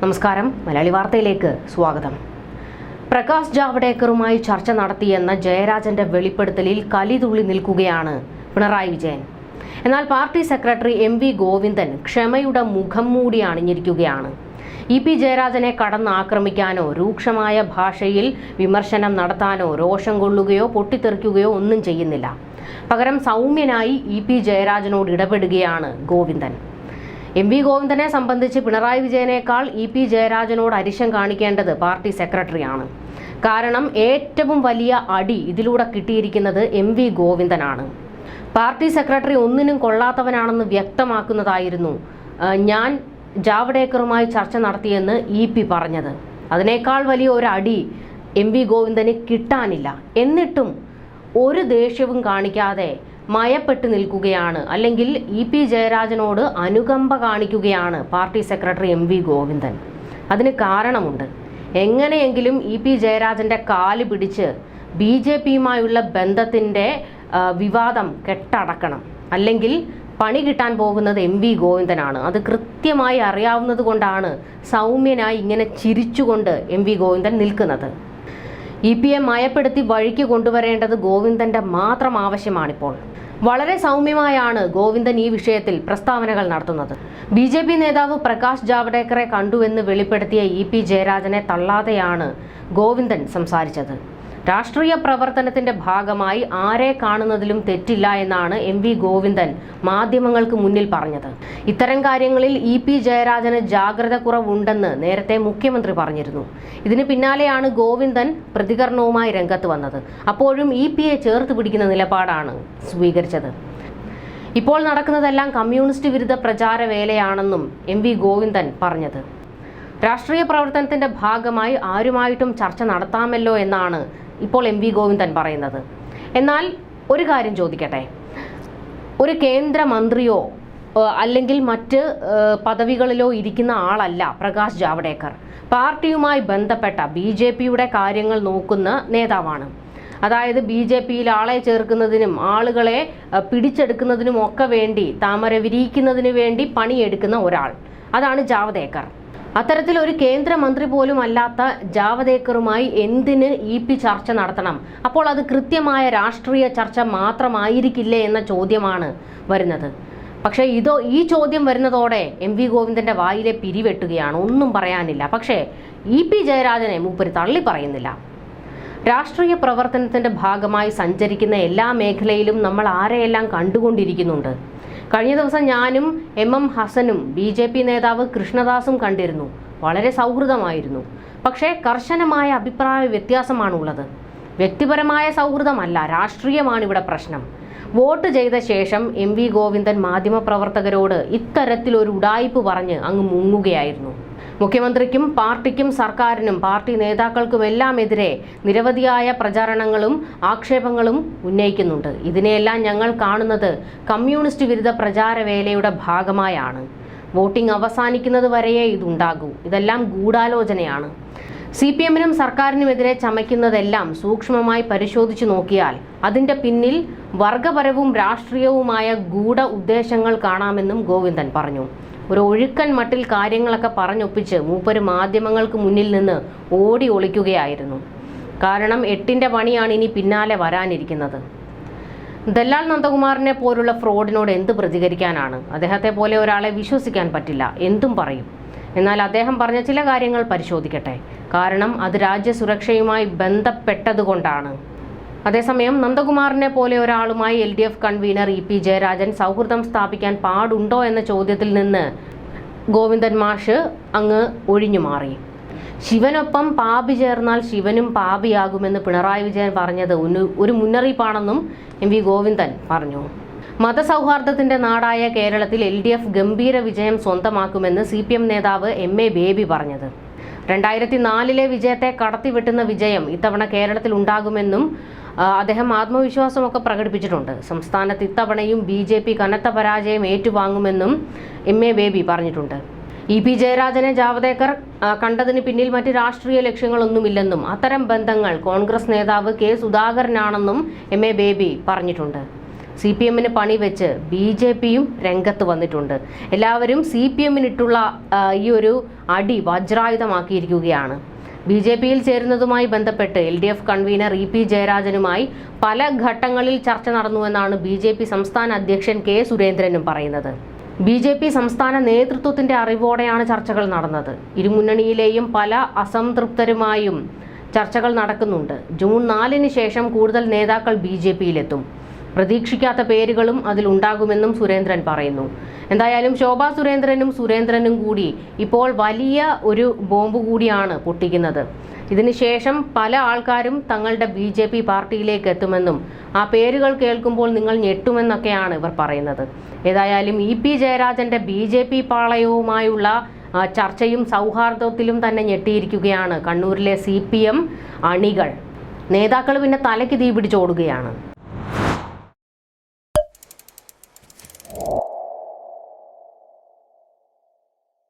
നമസ്കാരം. മലയാളി വാർത്തയിലേക്ക് സ്വാഗതം. പ്രകാശ് ജാവ്ഡേക്കറുമായി ചർച്ച നടത്തിയെന്ന ജയരാജന്റെ വെളിപ്പെടുത്തലിൽ കലിതുള്ളി നിൽക്കുകയാണ് പിണറായി വിജയൻ. എന്നാൽ party secretary M V Govindan ക്ഷമയുടെ മുഖം മൂടി അണിഞ്ഞിരിക്കുകയാണ്. ഇ പി ജയരാജനെ കടന്നാക്രമിക്കാനോ രൂക്ഷമായ ഭാഷയിൽ വിമർശനം നടത്താനോ രോഷം കൊള്ളുകയോ പൊട്ടിത്തെറിക്കുകയോ ഒന്നും ചെയ്യുന്നില്ല. പകരം സൗമ്യനായി ഇ പി ജയരാജനോട് ഇടപെടുകയാണ് ഗോവിന്ദൻ. എം വി ഗോവിന്ദനെ സംബന്ധിച്ച് പിണറായി വിജയനേക്കാൾ ഇ പി ജയരാജനോട് അരിശം കാണിക്കേണ്ടത് പാർട്ടി സെക്രട്ടറിയാണ്. കാരണം ഏറ്റവും വലിയ അടി ഇതിലൂടെ കിട്ടിയിരിക്കുന്നത് എം വി ഗോവിന്ദനാണ്. പാർട്ടി സെക്രട്ടറി ഒന്നിനും കൊള്ളാത്തവനാണെന്ന് വ്യക്തമാക്കുന്നതായിരുന്നു ഞാൻ ജാവ്ഡേക്കറുമായി ചർച്ച നടത്തിയെന്ന് ഇ പി പറഞ്ഞത്. അതിനേക്കാൾ വലിയ ഒരു അടി എം വി ഗോവിന്ദന് കിട്ടാനില്ല. എന്നിട്ടും ഒരു ദേഷ്യവും കാണിക്കാതെ മയപ്പെട്ടു നിൽക്കുകയാണ്. അല്ലെങ്കിൽ ഇ പി ജയരാജനോട് അനുകമ്പ കാണിക്കുകയാണ് party secretary M V Govindan. അതിന് കാരണമുണ്ട്. എങ്ങനെയെങ്കിലും ഇ പി ജയരാജന്റെ കാൽ പിടിച്ച് ബി ജെ പിയുമായുള്ള ബന്ധത്തിന്റെ വിവാദം കെട്ടടക്കണം. അല്ലെങ്കിൽ പണി കിട്ടാൻ പോകുന്നത് എം വി ഗോവിന്ദനാണ്. അത് കൃത്യമായി അറിയാവുന്നത് കൊണ്ടാണ് സൗമ്യനായി ഇങ്ങനെ ചിരിച്ചുകൊണ്ട് എം വി ഗോവിന്ദൻ നിൽക്കുന്നത്. ഇ പി എ മയപ്പെടുത്തി വഴിക്ക് കൊണ്ടുവരേണ്ടത് ഗോവിന്ദന്റെ മാത്രം ആവശ്യമാണിപ്പോൾ. വളരെ സൗമ്യമായാണ് ഗോവിന്ദൻ ഈ വിഷയത്തിൽ പ്രസ്താവനകൾ നടത്തുന്നത്. ബി ജെ പി നേതാവ് പ്രകാശ് ജാവ്ഡേക്കറെ കണ്ടുവെന്ന് വെളിപ്പെടുത്തിയ ഇ പി ജയരാജനെ തള്ളാതെയാണ് ഗോവിന്ദൻ സംസാരിച്ചത്. രാഷ്ട്രീയ പ്രവർത്തനത്തിന്റെ ഭാഗമായി ആരെ കാണുന്നതിലും തെറ്റില്ല എന്നാണ് എം വി ഗോവിന്ദൻ മാധ്യമങ്ങൾക്ക് മുന്നിൽ പറഞ്ഞത്. ഇത്തരം കാര്യങ്ങളിൽ ഇ പി ജയരാജന് ജാഗ്രത കുറവുണ്ടെന്ന് നേരത്തെ മുഖ്യമന്ത്രി പറഞ്ഞിരുന്നു. ഇതിന് പിന്നാലെയാണ് ഗോവിന്ദൻ പ്രതികരണവുമായി രംഗത്ത് വന്നത്. അപ്പോഴും ഇ പിയെ ചേർത്ത് പിടിക്കുന്ന നിലപാടാണ് സ്വീകരിച്ചത്. ഇപ്പോൾ നടക്കുന്നതെല്ലാം കമ്മ്യൂണിസ്റ്റ് വിരുദ്ധ പ്രചാര വേലയാണെന്നും എം വി ഗോവിന്ദൻ പറഞ്ഞത്. രാഷ്ട്രീയ പ്രവർത്തനത്തിന്റെ ഭാഗമായി ആരുമായിട്ടും ചർച്ച നടത്താമല്ലോ എന്നാണ് ഇപ്പോൾ എം വി ഗോവിന്ദൻ പറയുന്നത്. എന്നാൽ ഒരു കാര്യം ചോദിക്കട്ടെ. ഒരു കേന്ദ്രമന്ത്രിയോ അല്ലെങ്കിൽ മറ്റ് പദവികളിലോ ഇരിക്കുന്ന ആളല്ല പ്രകാശ് ജാവ്ഡേക്കർ പാർട്ടിയുമായി ബന്ധപ്പെട്ട ബി ജെ പിയുടെ കാര്യങ്ങൾ നോക്കുന്ന നേതാവാണ്. അതായത് ബി ജെ പിയിൽ ആളെ ചേർക്കുന്നതിനും ആളുകളെ പിടിച്ചെടുക്കുന്നതിനും ഒക്കെ വേണ്ടി താമര വിരിയിക്കുന്നതിന് വേണ്ടി പണിയെടുക്കുന്ന ഒരാൾ. അതാണ് ജാവ്ദേക്കർ. അത്തരത്തിൽ ഒരു കേന്ദ്രമന്ത്രി പോലും അല്ലാത്ത ജാവദേക്കറുമായി എന്തിന് ഇ പി ചർച്ച നടത്തണം? അപ്പോൾ അത് കൃത്യമായ രാഷ്ട്രീയ ചർച്ച മാത്രമായിരിക്കില്ലേ എന്ന ചോദ്യമാണ് വരുന്നത്. പക്ഷേ ഇതോ ഈ ചോദ്യം വരുന്നതോടെ എം വി ഗോവിന്ദന്റെ വായിലെ പിരിവെട്ടുകയാണ്. ഒന്നും പറയാനില്ല. പക്ഷേ ഇ പി ജയരാജനെ മൂപ്പര് തള്ളി പറയുന്നില്ല. രാഷ്ട്രീയ പ്രവർത്തനത്തിന്റെ ഭാഗമായി സഞ്ചരിക്കുന്ന എല്ലാ മേഖലയിലും നമ്മൾ ആരെയെല്ലാം കണ്ടുകൊണ്ടിരിക്കുന്നുണ്ട്? കഴിഞ്ഞ ദിവസം ഞാനും എം എം ഹസനും ബി ജെ പി നേതാവ് കൃഷ്ണദാസും കണ്ടിരുന്നു. വളരെ സൗഹൃദമായിരുന്നു. പക്ഷേ കർശനമായ അഭിപ്രായ വ്യത്യാസമാണുള്ളത്. വ്യക്തിപരമായ സൗഹൃദമല്ല രാഷ്ട്രീയമാണ് ഇവിടെ പ്രശ്നം. വോട്ട് ചെയ്ത ശേഷം എം വി ഗോവിന്ദൻ മാധ്യമപ്രവർത്തകരോട് ഇത്തരത്തിലൊരു ഉടായിപ്പ് പറഞ്ഞ് അങ്ങ് മുങ്ങുകയായിരുന്നു. മുഖ്യമന്ത്രിക്കും പാർട്ടിക്കും സർക്കാരിനും പാർട്ടി നേതാക്കൾക്കുമെല്ലാം എതിരെ നിരവധിയായ പ്രചാരണങ്ങളും ആക്ഷേപങ്ങളും ഉന്നയിക്കുന്നുണ്ട്. ഇതിനെയെല്ലാം ഞങ്ങൾ കാണുന്നത് കമ്മ്യൂണിസ്റ്റ് വിരുദ്ധ പ്രചാരവേലയുടെ ഭാഗമായാണ്. വോട്ടിംഗ് അവസാനിക്കുന്നത് വരെയേ ഇതുണ്ടാകൂ. ഇതെല്ലാം ഗൂഢാലോചനയാണ്. സി പി എമ്മിനും സർക്കാരിനുമെതിരെ ചമയ്ക്കുന്നതെല്ലാം സൂക്ഷ്മമായി പരിശോധിച്ചു നോക്കിയാൽ അതിന്റെ പിന്നിൽ വർഗപരവും രാഷ്ട്രീയവുമായ ഗൂഢ ഉദ്ദേശങ്ങൾ കാണാമെന്നും ഗോവിന്ദൻ പറഞ്ഞു. ഒരു ഒഴുക്കൻ മട്ടിൽ കാര്യങ്ങളൊക്കെ പറഞ്ഞൊപ്പിച്ച് മൂപ്പര് മാധ്യമങ്ങൾക്ക് മുന്നിൽ നിന്ന് ഓടി ഒളിക്കുകയായിരുന്നു. കാരണം എട്ടിന്റെ പണിയാണ് ഇനി പിന്നാലെ വരാനിരിക്കുന്നത്. ദല്ലാൽ നന്ദകുമാറിനെ പോലുള്ള ഫ്രോഡിനോട് എന്ത് പ്രതികരിക്കാനാണ്? അദ്ദേഹത്തെ പോലെ ഒരാളെ വിശ്വസിക്കാൻ പറ്റില്ല. എന്തും പറയും. എന്നാൽ അദ്ദേഹം പറഞ്ഞ ചില കാര്യങ്ങൾ പരിശോധിക്കട്ടെ. കാരണം അത് രാജ്യസുരക്ഷയുമായി ബന്ധപ്പെട്ടതുകൊണ്ടാണ്. അതേസമയം നന്ദകുമാറിനെ പോലെ ഒരാളുമായി L D F convener E P Jayarajan സൗഹൃദം സ്ഥാപിക്കാൻ പാടുണ്ടോ എന്ന ചോദ്യത്തിൽ നിന്ന് ഗോവിന്ദൻ മാഷ് അങ്ങ് ഒഴിഞ്ഞു മാറി. ശിവനൊപ്പം പാപി ചേർന്നാൽ ശിവനും പാപിയാകുമെന്ന് പിണറായി വിജയൻ പറഞ്ഞത് ഒരു- മുന്നറിയിപ്പാണെന്നും എം വി ഗോവിന്ദൻ പറഞ്ഞു. മതസൗഹാർദ്ദത്തിന്റെ നാടായ കേരളത്തിൽ എൽ ഡി എഫ് ഗംഭീര വിജയം സ്വന്തമാക്കുമെന്ന് സി പി എം നേതാവ് എം എ ബേബി പറഞ്ഞത്. രണ്ടായിരത്തി നാലിലെ വിജയത്തെ കടത്തിവെട്ടുന്ന വിജയം ഇത്തവണ കേരളത്തിൽ ഉണ്ടാകുമെന്നും അദ്ദേഹം ആത്മവിശ്വാസമൊക്കെ പ്രകടിപ്പിച്ചിട്ടുണ്ട്. സംസ്ഥാനത്ത് ഇത്തവണയും ബി ജെ പി കനത്ത പരാജയം ഏറ്റുവാങ്ങുമെന്നും എം എ ബേബി പറഞ്ഞിട്ടുണ്ട്. ഇ പി ജയരാജനെ ജാവദേക്കർ കണ്ടതിന് പിന്നിൽ മറ്റ് രാഷ്ട്രീയ ലക്ഷ്യങ്ങളൊന്നുമില്ലെന്നും അത്തരം ബന്ധങ്ങൾ കോൺഗ്രസ് നേതാവ് കെ സുധാകരനാണെന്നും എം എ ബേബി പറഞ്ഞിട്ടുണ്ട്. സി പി എമ്മിന് പണിവെച്ച് ബി ജെ പിയും രംഗത്ത് വന്നിട്ടുണ്ട്. എല്ലാവരും സി പി എമ്മിനിട്ടുള്ള ഈ ഒരു അടി വജ്രായുധമാക്കിയിരിക്കുകയാണ്. ബി ജെ പിയിൽ ചേരുന്നതുമായി ബന്ധപ്പെട്ട് L D F convener E P ജയരാജനുമായി പല ഘട്ടങ്ങളിൽ ചർച്ച നടന്നുവെന്നാണ് ബി ജെ പി സംസ്ഥാന അധ്യക്ഷൻ കെ സുരേന്ദ്രനും പറയുന്നത്. ബി ജെ പി സംസ്ഥാന നേതൃത്വത്തിന്റെ അറിവോടെയാണ് ചർച്ചകൾ നടന്നത്. ഇരുമുന്നണിയിലെയും പല അസംതൃപ്തരുമായും ചർച്ചകൾ നടക്കുന്നുണ്ട്. ജൂൺ നാലിന് ശേഷം കൂടുതൽ നേതാക്കൾ ബി ജെ പിയിലെത്തും. പ്രതീക്ഷിക്കാത്ത പേരുകളും അതിലുണ്ടാകുമെന്നും സുരേന്ദ്രൻ പറയുന്നു. എന്തായാലും ശോഭാ സുരേന്ദ്രനും സുരേന്ദ്രനും കൂടി ഇപ്പോൾ വലിയ ഒരു ബോംബ് കൂടിയാണ് പൊട്ടിക്കുന്നത്. ഇതിനുശേഷം പല ആൾക്കാരും തങ്ങളുടെ ബി ജെ പി പാർട്ടിയിലേക്ക് എത്തുമെന്നും ആ പേരുകൾ കേൾക്കുമ്പോൾ നിങ്ങൾ ഞെട്ടുമെന്നൊക്കെയാണ് ഇവർ പറയുന്നത്. ഏതായാലും ഇ പി ജയരാജന്റെ ബി ജെ പി പാളയവുമായുള്ള ചർച്ചയും സൗഹാർദ്ദത്തിലും തന്നെ ഞെട്ടിയിരിക്കുകയാണ് കണ്ണൂരിലെ സി പി എം അണികൾ. നേതാക്കൾ പിന്നെ തലയ്ക്ക് തീ പിടിച്ചോടുകയാണ്